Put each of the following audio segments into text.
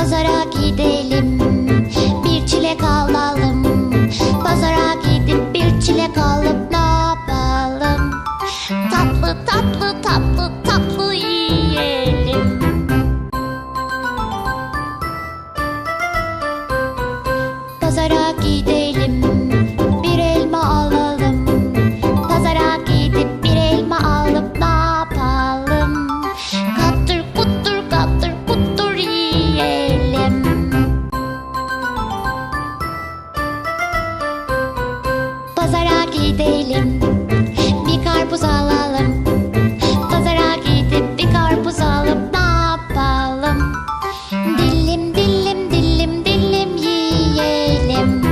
Pazara gidelim, Pazara gidelim, bir karpuz alalım. Pazara gidip bir karpuz alıp ne yapalım? Dilim dilim dilim dilim yiyelim.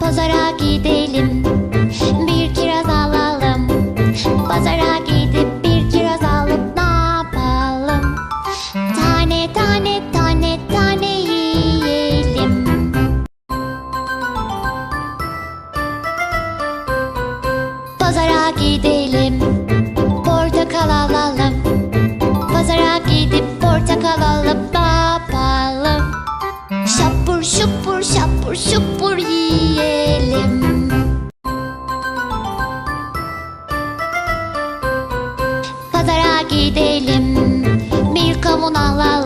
Pazara gidelim, Pazara gidelim, portakal alalım. Pazara gidip portakal alıp yapalım? Şapur şupur şapur şupur yiyelim. Pazara gidelim, bir kavun alalım.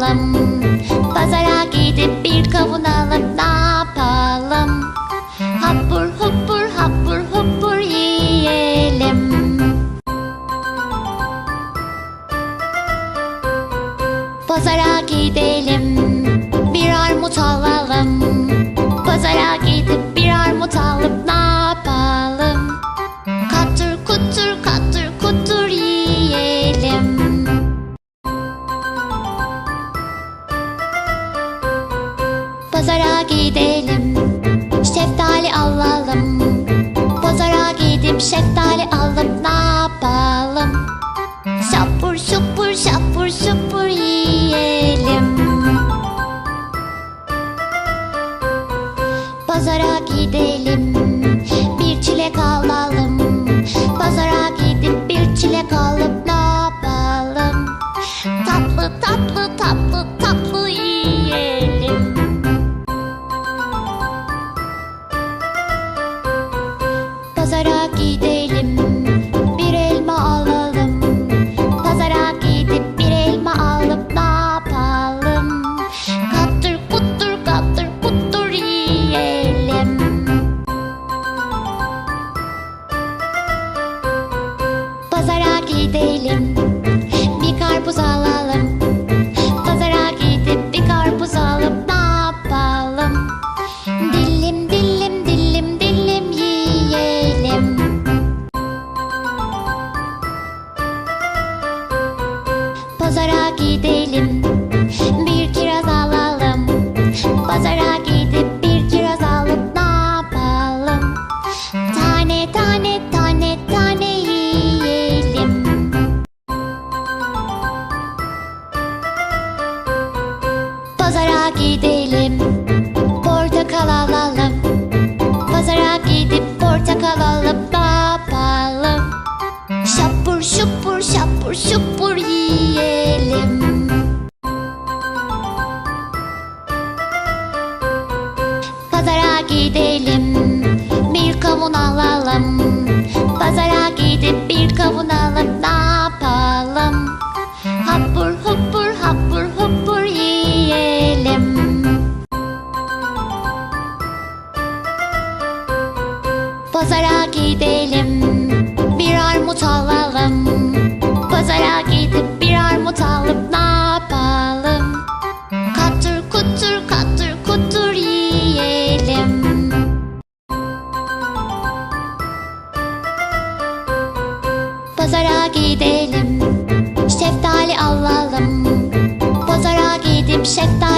Gidelim, şeftali alalım. Pazara gidip şeftali alıp ne yapalım? Şapur şupur şapur şupur yiyelim. Pazara gidelim, Pazara gidelim, bir Pazara gidelim, bir kiraz alalım. Pazara gidip bir kiraz alıp ne yapalım? Tane tane tane tane yiyelim. Pazara gidelim, portakal alalım. Pazara gidip portakal alıp ne yapalım? Şapur şupur şapur şupur Pazara gidelim, şeftali alalım. Pazara gidip şeftali